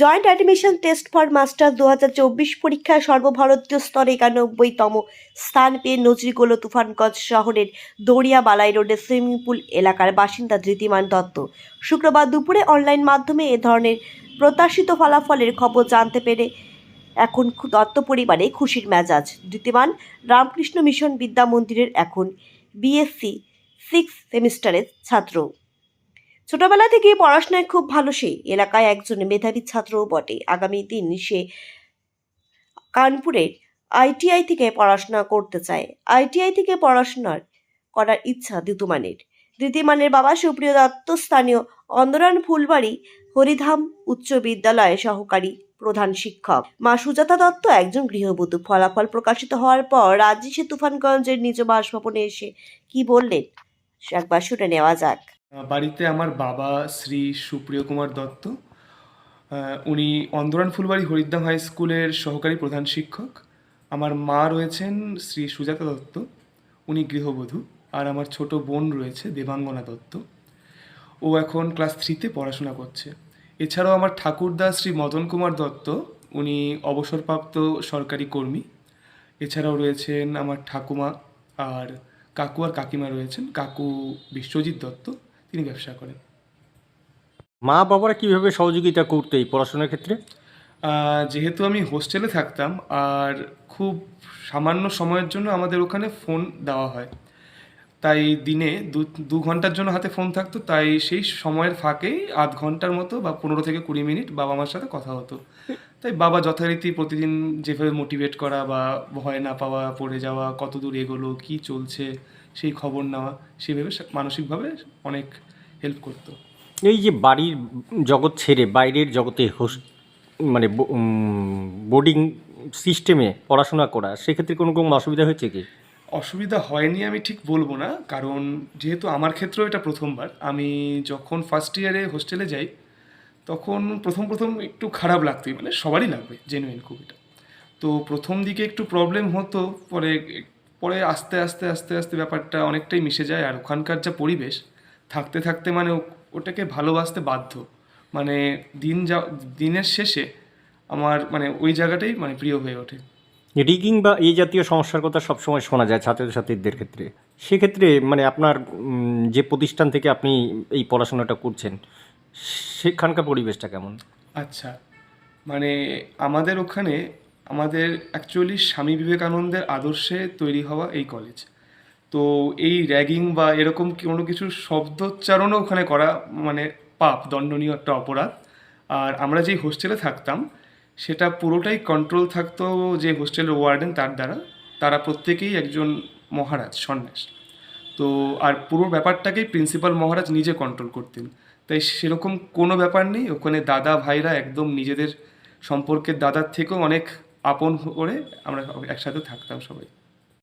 Joint admission test for master দু হাজার চব্বিশ পরীক্ষায় সর্বভারতীয় স্তরে একানব্বইতম স্থান পেয়ে নজরিগোল তুফানগঞ্জ শহরের দড়িয়া বালাই রোডের সুইমিং পুল এলাকার বাসিন্দা ধৃতিমান দত্ত। শুক্রবার দুপুরে অনলাইন মাধ্যমে এ ধরনের প্রত্যাশিত ফলাফলের খবর জানতে পেরে এখন দত্ত পরিবারে খুশির মেজাজ। ধৃতিমান রামকৃষ্ণ মিশন বিদ্যা মন্দিরের এখন বিএসসি সিক্স সেমিস্টারের ছাত্র। ছোটবেলা থেকে পড়াশোনায় খুব ভালো সে। এলাকায় একজন মেধাবী ছাত্রও বটে। আগামী দিন সে কানপুরের আইটিআই থেকে পড়াশোনা করতে চায়। আইটিআই থেকে পড়াশোনার করার ইচ্ছা দ্যুতিমানের দ্যুতিমানের বাবা সুপ্রিয় দত্ত, স্থানীয় অন্দরান ফুলবাড়ি, হরিধাম উচ্চ বিদ্যালয়ে সহকারী প্রধান শিক্ষক। মা সুজাতা দত্ত একজন গৃহবধূ। ফলাফল প্রকাশিত হওয়ার পর রাজি সে তুফানগঞ্জের নিজ বাসভবনে এসে কি বললেন? একবার শুনে নেওয়া যাক। বাড়িতে আমার বাবা শ্রী সুপ্রিয় কুমার দত্ত। উনি অন্দরান ফুলবাড়ি হরিদ্দাম হাই স্কুলের সহকারী প্রধান শিক্ষক। আমার মা রয়েছেন শ্রী সুজাতা দত্ত। উনি গৃহবধূ। আর আমার ছোট বোন রয়েছে দেবাঙ্গনা দত্ত। ও এখন ক্লাস থ্রিতে পড়াশোনা করছে। এছাড়াও আমার ঠাকুরদা শ্রী মদন কুমার দত্ত, উনি অবসরপ্রাপ্ত সরকারি কর্মী। এছাড়াও রয়েছেন আমার ঠাকুমা আর কাকু আর কাকিমা রয়েছেন, কাকু বিশ্বজিৎ দত্ত। তিনি ব্যবসা করেন। মা বাবারা কীভাবে সহযোগিতা করতে এই পড়াশোনার ক্ষেত্রে? যেহেতু আমি হোস্টেলে থাকতাম আর খুব সামান্য সময়ের জন্য আমাদের ওখানে ফোন দেওয়া হয়। তাই দিনে দু দু ঘণ্টার জন্য হাতে ফোন থাকতো তাই সেই সময়ের ফাঁকেই আধ ঘণ্টার মতো বা পনেরো থেকে কুড়ি মিনিট বাবা মার সাথে কথা হতো। তাই বাবা যথারীতি প্রতিদিন যেভাবে মোটিভেট করা বা ভয় না পাওয়া পড়ে যাওয়া কত দূর এগোলো কী চলছে সেই খবর নেওয়া সেভাবে মানসিকভাবে অনেক হেল্প করতো। এই যে বাড়ির জগৎ ছেড়ে বাইরের জগতে হোস মানে বোর্ডিং সিস্টেমে পড়াশোনা করা সেক্ষেত্রে কোনো কোনো অসুবিধা হয়েছে কি? অসুবিধা হয়নি আমি ঠিক বলব না কারণ যেহেতু আমার ক্ষেত্রেও এটা প্রথমবার আমি যখন ফার্স্ট ইয়ারে হোস্টেলে যাই তখন প্রথম প্রথম একটু খারাপ লাগতোই মানে সবারই লাগবে জেনুইন খুব এটা। তো প্রথম দিকে একটু প্রবলেম হতো পরে পরে আস্তে আস্তে আস্তে আস্তে ব্যাপারটা অনেকটাই মিশে যায় আর ওখানকার যা পরিবেশ থাকতে থাকতে মানে ওটাকে ভালোবাসতে বাধ্য। মানে দিন যা দিনের শেষে আমার মানে ওই জায়গাটাই মানে প্রিয় হয়ে ওঠে। রিগিং বা এই জাতীয় সমস্যার কথা সবসময় শোনা যায় ছাত্রছাত্রীদের ক্ষেত্রে। সেক্ষেত্রে মানে আপনার যে প্রতিষ্ঠান থেকে আপনি এই পড়াশোনাটা করছেন সেখানকার পরিবেশটা কেমন? আচ্ছা মানে আমাদের ওখানে আমাদের অ্যাকচুয়ালি স্বামী বিবেকানন্দের আদর্শে তৈরি হওয়া এই কলেজ তো এই র্যাগিং বা এরকম কোনো কিছু শব্দোচ্চারণও ওখানে করা মানে পাপ, দণ্ডনীয় একটা অপরাধ। আর আমরা যেই হোস্টেলে থাকতাম, সেটা পুরোটাই কন্ট্রোল থাকতো যে হোস্টেলের ওয়ার্ডেন তার দ্বারা। তারা প্রত্যেকেই একজন মহারাজ, সন্ন্যাস। তো আর পুরো ব্যাপারটাকেই প্রিন্সিপাল মহারাজ নিজে কন্ট্রোল করতেন। তাই সেরকম কোনো ব্যাপার নেই, ওখানে দাদা, ভাইরা একদম নিজেদের সম্পর্কের দাদার থেকেও অনেক আপন করে আমরা একসাথে থাকতাম সবাই।